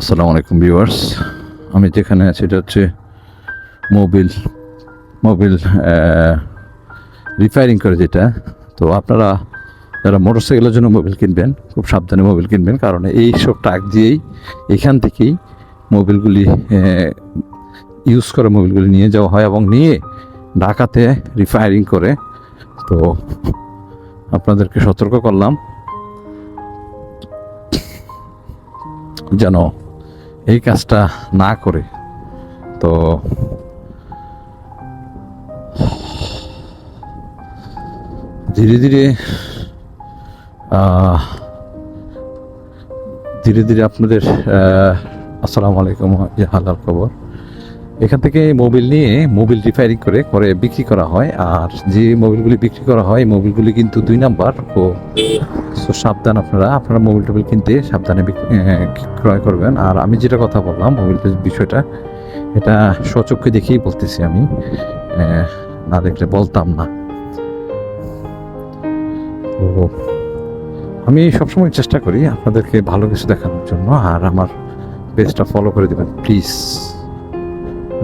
আসসালামু আলাইকুম ভিউয়ার্স। আমি যেখানে আছি, এটা হচ্ছে মোবিল মোবিল রিপেয়ারিং করে যেটা। তো আপনারা যারা মোটরসাইকেলের জন্য মোবিল কিনবেন, খুব সাবধানে মোবিল কিনবেন, কারণ এই সব ট্রাক দিয়েই এখান থেকেই মোবিলগুলি ইউজ করে মোবিলগুলি নিয়ে যাওয়া হয় এবং নিয়ে ঢাকাতে রিফায়ারিং করে। তো আপনাদেরকে সতর্ক করলাম যেন এই কাজটা না করে তো ধীরে ধীরে ধীরে ধীরে আপনাদের আসসালামু আলাইকুম হালাল খবর। এখান থেকে মোবিল নিয়ে মোবিল রিপেয়ারিং করে করে বিক্রি করা হয়। আর যে মোবিলগুলি বিক্রি করা হয় মোবিলগুলি কিন্তু দুই নাম্বার। ও, সো সাবধান আপনারা আপনারা মোবিল টোবিল কিনতে সাবধানে বিক- ক্রয় করবেন। আর আমি যেটা কথা বললাম মোবিলটার বিষয়টা, এটা সচক্ষে দেখেই বলতেছি আমি। না দেখলে বলতাম না। আমি সবসময় চেষ্টা করি আপনাদেরকে ভালো কিছু দেখানোর জন্য। আর আমার পেজটা ফলো করে দেবেন প্লিজ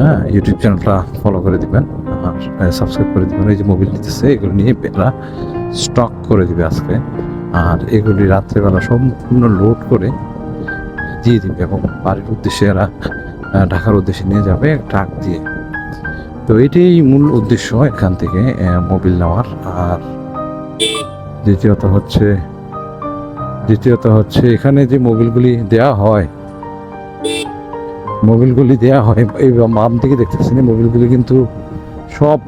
হ্যাঁ ইউটিউব চ্যানেলটা ফলো করে দিবেন আর সাবস্ক্রাইব করে দিবেন। এই যে মোবিল নিতেছে এগুলো নিয়ে এরা স্টক করে দিবে আজকে। আর এগুলি রাত্রেবেলা সম্পূর্ণ লোড করে দিয়ে দিবে এবং বাড়ির উদ্দেশ্যে এরা ঢাকার উদ্দেশ্যে নিয়ে যাবে ট্রাক দিয়ে। তো এটাই মূল উদ্দেশ্য এখান থেকে মোবিল নেওয়ার। আর দ্বিতীয়ত হচ্ছে দ্বিতীয়ত হচ্ছে এখানে যে মোবিলগুলি দেয়া হয় মোবিলগুলি দেওয়া হয়। এই বাম দিকে দেখতেছেন মোবিলগুলি কিন্তু সব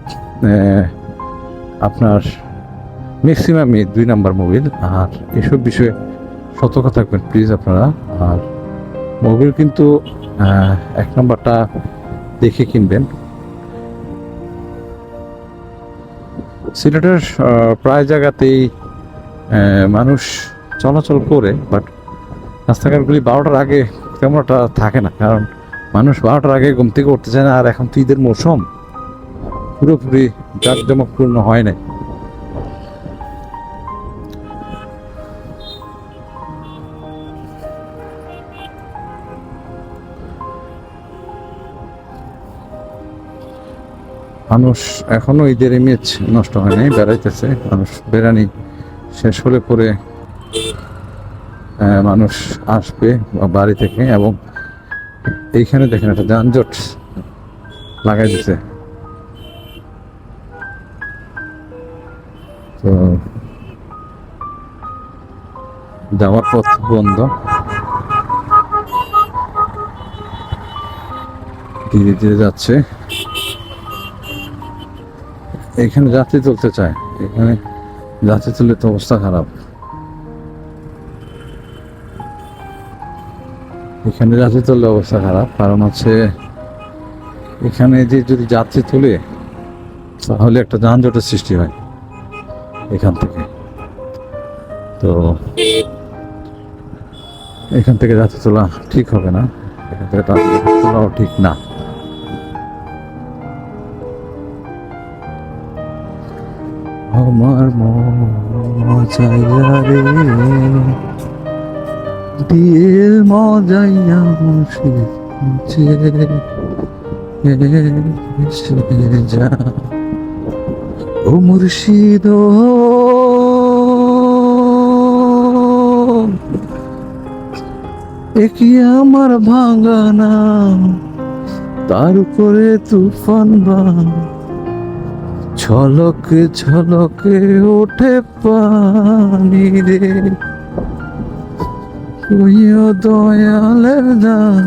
আপনার ম্যাক্সিমামই দুই নাম্বার মোবিল। আর এসব বিষয়ে সতর্ক থাকবেন প্লিজ আপনারা। আর মোবিল কিন্তু এক নাম্বারটা দেখে কিনবেন। সিলেটের প্রায় জায়গাতেই মানুষ চলাচল করে বাট রাস্তাঘাটগুলি বারোটার আগে তেমন একটা থাকে না। কারণ মানুষ বারোটার আগে ঘুম থেকে উঠতে চায় না, আর এখন তো ঈদের মৌসুম। পুরোপুরি জাঁকজমকপূর্ণ হয় নাই। মানুষ এখনও ঈদের ইমেজ নষ্ট হয় নাই, বেড়াইতেছে। মানুষ বেড়ানি শেষ হলে পরে মানুষ আসবে বাড়ি থেকে এবং এইখানে দেখেন একটা যানজট লাগাই দিছে। তো যাওয়ার পথ বন্ধ। ধীরে ধীরে যাচ্ছে। এখানে যাত্রী তুলতে চায়। এখানে যাত্রী তুললে তো অবস্থা খারাপ। এখানে যাত্রী তুললে অবস্থা খারাপ। কারণ হচ্ছে এখানে যে যদি যাত্রী তুলে, তাহলে একটা যানজটের সৃষ্টি হয় এখান থেকে। তো এখান থেকে যাত্রী তোলা ঠিক হবে না। এখান থেকে তোলাও ঠিক না। আমার মজাইয়া রে। মজাইয়া মুশিছে এসে যা ও মুর্শিদ একই আমার ভাঙানা তার উপরে তুফান বা ছলকে ছলকে ওঠে পানি রে। কইও দয়ালের দান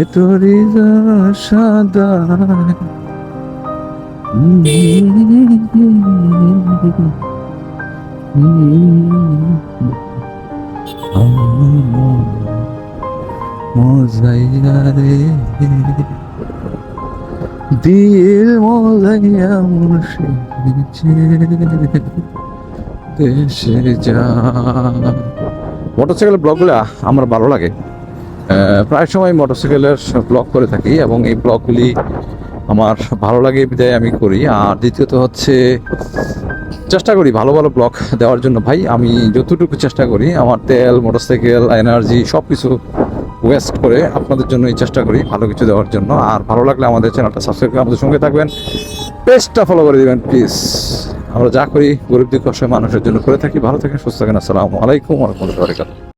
এ তোরি সাদা। মজাইয়া দিল মজাইয়া মুর্শিদ দেশে যা। মোটরসাইকেলের ব্লগগুলো আমার ভালো লাগে। প্রায় সময় মোটরসাইকেলের ব্লগ করে থাকি এবং এই ব্লগগুলি আমার ভালো লাগে, বিদায় আমি করি। আর দ্বিতীয়ত হচ্ছে, চেষ্টা করি ভালো ভালো ব্লগ দেওয়ার জন্য। ভাই, আমি যতটুকু চেষ্টা করি, আমার তেল, মোটরসাইকেল, এনার্জি সব কিছু ওয়েস্ট করে আপনাদের জন্য এই চেষ্টা করি ভালো কিছু দেওয়ার জন্য। আর ভালো লাগলে আমাদের চ্যানেলটা সাবস্ক্রাইব করে আমাদের সঙ্গে থাকবেন। পেজটা ফলো করে দেবেন প্লিজ আমরা যা করি গরিব দুঃখ অসহায় মানুষের জন্য করে থাকি। ভালো থাকেন, সুস্থ থাকেন। আসসালামু আলাইকুম রহমতুল্লাহ